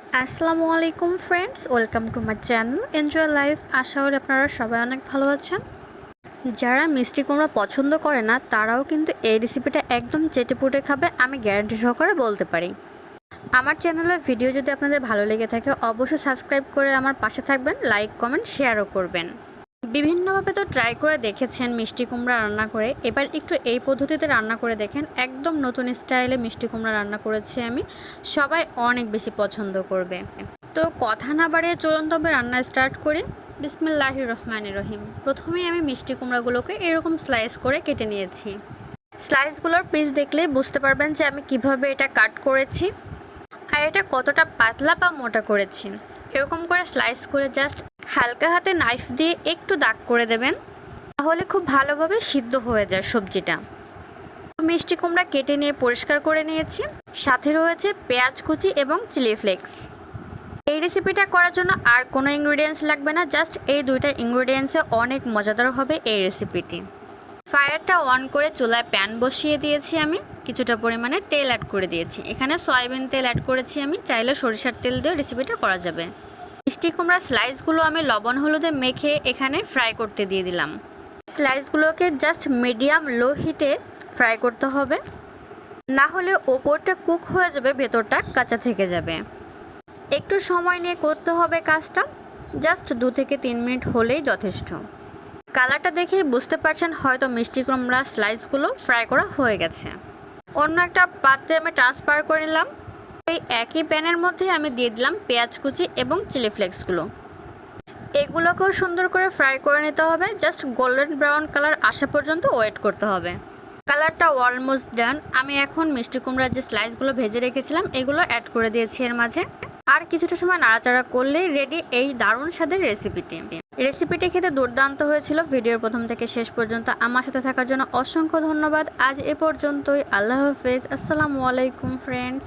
আসসালামু আলাইকুম friends welcome to my channel enjoy life আশা করি আপনারা সবাই অনেক ভালো আছেন। যারা মিষ্টি কুমড়া পছন্দ করে না, তারাও কিন্তু এই রেসিপিটা একদম চেটেপুটে খাবে, আমি গ্যারান্টি সহকারে বলতে পারি। আমার চ্যানেলের ভিডিও যদি আপনাদের ভালো লেগে থাকে, অবশ্যই সাবস্ক্রাইব করে আমার পাশে থাকবেন লাইক কমেন্ট শেয়ারও করবেন। বিভিন্নভাবে তো ট্রাই করে দেখেছেন মিষ্টি কুমড়া রান্না করে। এবার একটু এই পদ্ধতিতে রান্না করে দেখেন। একদম নতুন স্টাইলে মিষ্টি কুমড়া রান্না করেছি আমি। সবাই অনেক বেশি পছন্দ করবে। তো কথা না বাড়িয়ে চলুন তবে রান্না স্টার্ট করি। বিসমিল্লাহ রহমান রহিম। প্রথমেই আমি মিষ্টি কুমড়াগুলোকে এরকম স্লাইস করে কেটে নিয়েছি। স্লাইসগুলোর পিস দেখলেই বুঝতে পারবেন যে আমি কীভাবে এটা কাট করেছি। আর এটা কতটা পাতলা বা মোটা করেছি। এরকম করে স্লাইস করে জাস্ট হালকা হাতে নাইফ দিয়ে একটু দাগ করে দেবেন। তাহলে খুব ভালোভাবে সিদ্ধ হয়ে যায় সবজিটা। মিষ্টি কুমড়া কেটে নিয়ে পরিষ্কার করে নিয়েছি। সাথে রয়েছে পেঁয়াজ কুচি এবং চিলি ফ্লেক্স এই রেসিপিটা করার জন্য আর কোনো ইনগ্রিডিয়েন্টস লাগবে না জাস্ট এই দুইটা ইনগ্রিডিয়েন্টসে অনেক মজাদার হবে এই রেসিপিটি ফায়ারটা অন করে চুলায় প্যান বসিয়ে দিয়েছি আমি। কিছুটা পরিমাণে তেল অ্যাড করে দিয়েছি। এখানে সয়াবিন তেল অ্যাড করেছি আমি। চাইলে সরিষার তেল দিয়ে রেসিপিটা করা যাবে। মিষ্টি কুমড়ার স্লাইসগুলো আমি লবণ হলুদে মেখে এখানে ফ্রাই করতে দিয়ে দিলাম। স্লাইসগুলোকে জাস্ট মিডিয়াম লো হিটে ফ্রাই করতে হবে। না হলে ওপরটা কুক হয়ে যাবে, ভেতরটা কাঁচা থেকে যাবে। একটু সময় নিয়ে করতে হবে কাজটা। জাস্ট দু থেকে তিন মিনিট হলেই যথেষ্ট। কালারটা দেখে বুঝতে পারছেন হয়তো মিষ্টি কুমড়া স্লাইসগুলো ফ্রাই করা হয়ে গেছে। অন্য একটা পাত্রে আমি ট্রান্সফার করে নিলাম। এই একই প্যানের মধ্যে আমি দিয়ে দিলাম পেঁয়াজ কুচি এবং চিলি ফ্লেক্সগুলো। এগুলোকেও সুন্দর করে ফ্রাই করে নিতে হবে, জাস্ট গোল্ডেন ব্রাউন কালার আসা পর্যন্ত ওয়েট করতে হবে। কালারটা অলমোস্ট ডান, আমি এখন মিষ্টি কুমড়ার যে স্লাইসগুলো ভেজে রেখেছিলাম, এগুলো অ্যাড করে দিয়েছি এর মাঝে। আর কিছুটা সময় নাড়াচাড়া করলেই রেডি এই দারুণ স্বাদের রেসিপিটি রেসিপিটি খেতে দুর্দান্ত হয়েছিল, ভিডিওর প্রথম থেকে শেষ পর্যন্ত। আমার সাথে থাকার জন্য অসংখ্য ধন্যবাদ, আজ এ পর্যন্তই, আল্লাহ হাফেজ, আসসালামু আলাইকুম ফ্রেন্ডস